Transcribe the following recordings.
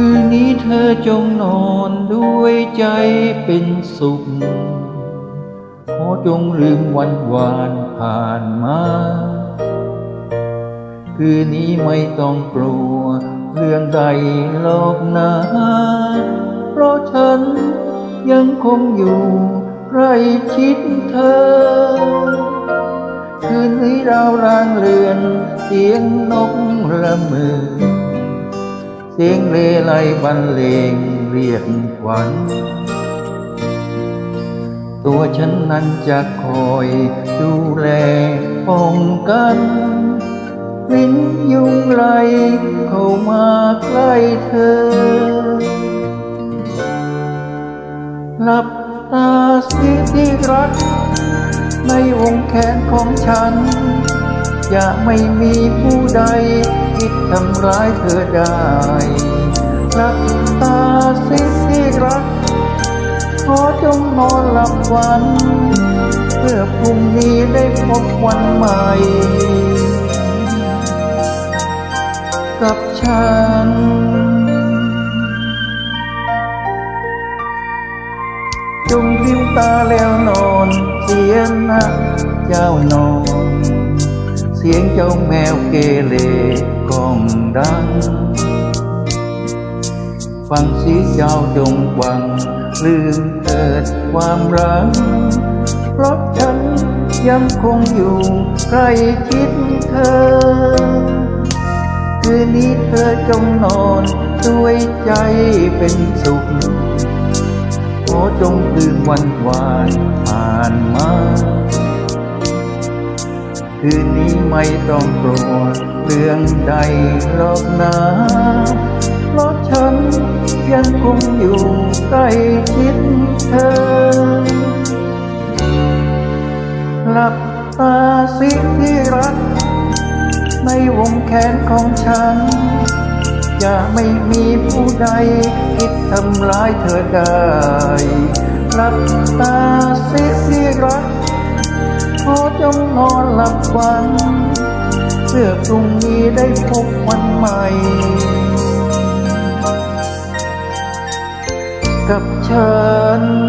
คืนนี้เธอจงนอนด้วยใจเป็นสุข ขอจงลืมวันวานผ่านมา คืนนี้ไม่ต้องกลัวเรื่องใดหรอกนะเพราะฉันยังคงอยู่ใกล้ชิดเธอ คืนนี้เรารางเรือนเสียงนกระมือ เสียงเลไลบรรเลงเรียกขวัญ ตัวฉันนั้นจะคอยดูแลป้องกันลิ้นยุงไรเข้ามาใกล้เธอหลับตาสิที่รัก ในวงแขนของฉัน จะไม่มีผู้ใดคิดทำร้ายเธอได้หลับตาสิที่รัก ขอจงนอนหลับฝัน เพื่อพรุ่งนี้ได้พบวันใหม่ กับฉันจงพิมตาแล้วนอนเสียนะเจ้านอน สียงเจ้าแมวเกเรก้องดัง ฟังเสียงเจ้าจงวัง ลืมเถิดความรักเพราะฉันยังคงอยู่ใกล้ชิดเธอ คืนนี้เธอจงนอนด้วยใจเป็นสุข ขอจงลืมวันวานผ่านมา คืนนี้ไม่ต้องกลัวเรื่องใดหรอกนะเพราะฉันยังคงอยู่ใกล้ชิดเธอ หลับตาสิที่รัก ในวงแขนของฉันจะไม่มีผู้ใดคิดทำร้ายเธอได้ หลับตาสิที่ วัน เพื่อพรุ่งนี้ได้พบวันใหม่ กับฉัน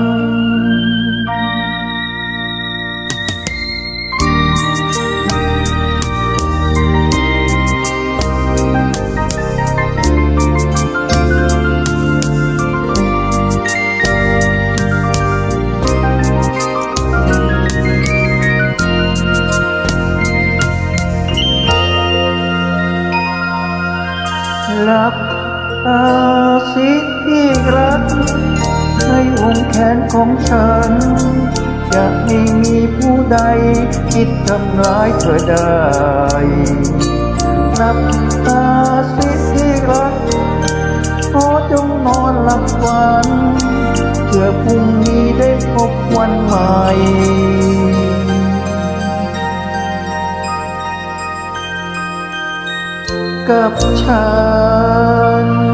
ลับตาสิที่รักในวงแขนของฉัน จะไม่มีผู้ใดคิดทำร้ายเธอได้หลับตาสิที่รักขอจงนอนหลับฝันเพื่อพรุ่งนี้ได้พบวันใหม่ กับฉัน